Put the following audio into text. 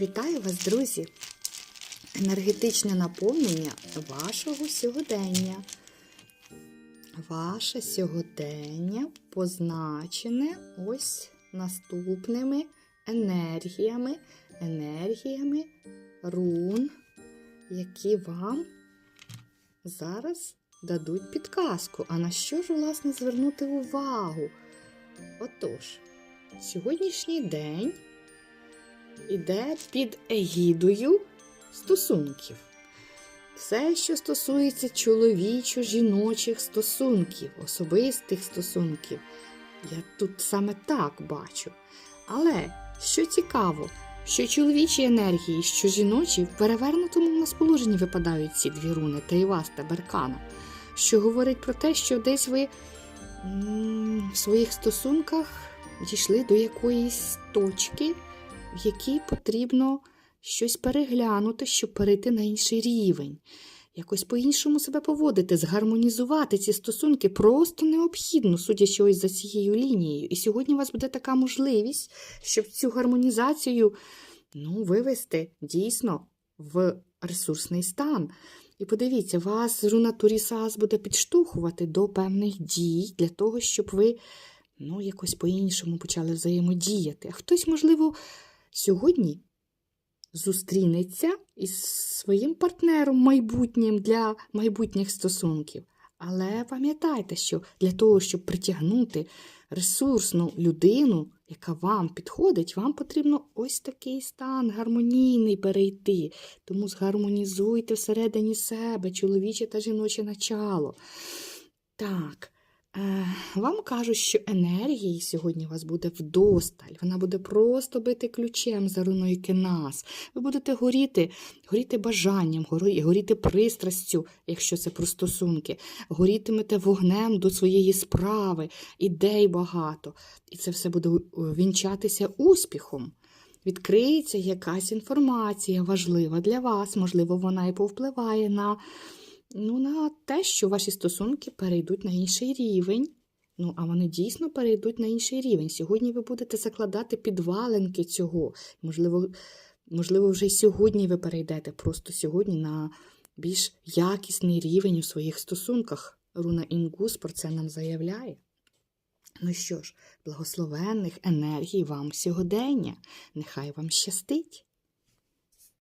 Вітаю вас, друзі! Енергетичне наповнення вашого сьогодення. Ваше сьогодення позначене ось наступними енергіями, енергіями рун, які вам зараз дадуть підказку. А на що ж, власне, звернути увагу? Отож, сьогоднішній день іде під егідою стосунків. Все, що стосується чоловічо-жіночих стосунків, особистих стосунків. Я тут саме так бачу. Але що цікаво, що чоловічі енергії, що жіночі в перевернутому в нас положенні випадають ці дві руни Тейвас та Беркана, що говорить про те, що десь ви в своїх стосунках дійшли до якоїсь точки, в якій потрібно щось переглянути, щоб перейти на інший рівень. Якось по-іншому себе поводити, згармонізувати ці стосунки просто необхідно, судячи ось за цією лінією. І сьогодні у вас буде така можливість, щоб цю гармонізацію ну, вивести дійсно в ресурсний стан. І подивіться, вас руна Турісас буде підштовхувати до певних дій для того, щоб ви ну, якось по-іншому почали взаємодіяти. А хтось, можливо, сьогодні зустрінеться із своїм партнером майбутнім для майбутніх стосунків. Але пам'ятайте, що для того, щоб притягнути ресурсну людину, яка вам підходить, вам потрібно ось такий стан гармонійний перейти. Тому згармонізуйте всередині себе чоловіче та жіноче начало. Так. Е, Вам кажуть, що енергії сьогодні у вас буде вдосталь. Вона буде просто бити ключем за руною кенас. Ви будете горіти, горіти бажанням, горіти пристрастю, якщо це про стосунки. Горітимете вогнем до своєї справи, ідей багато. І це все буде вінчатися успіхом. Відкриється якась інформація важлива для вас, можливо, вона і повпливає на ну, на те, що ваші стосунки перейдуть на інший рівень. Ну, а вони дійсно перейдуть на інший рівень. Сьогодні ви будете закладати підваленки цього. Можливо, можливо, вже й сьогодні ви перейдете просто сьогодні на більш якісний рівень у своїх стосунках. Руна Інгус про це нам заявляє. Ну що ж, благословенних енергій вам сьогодення. Нехай вам щастить!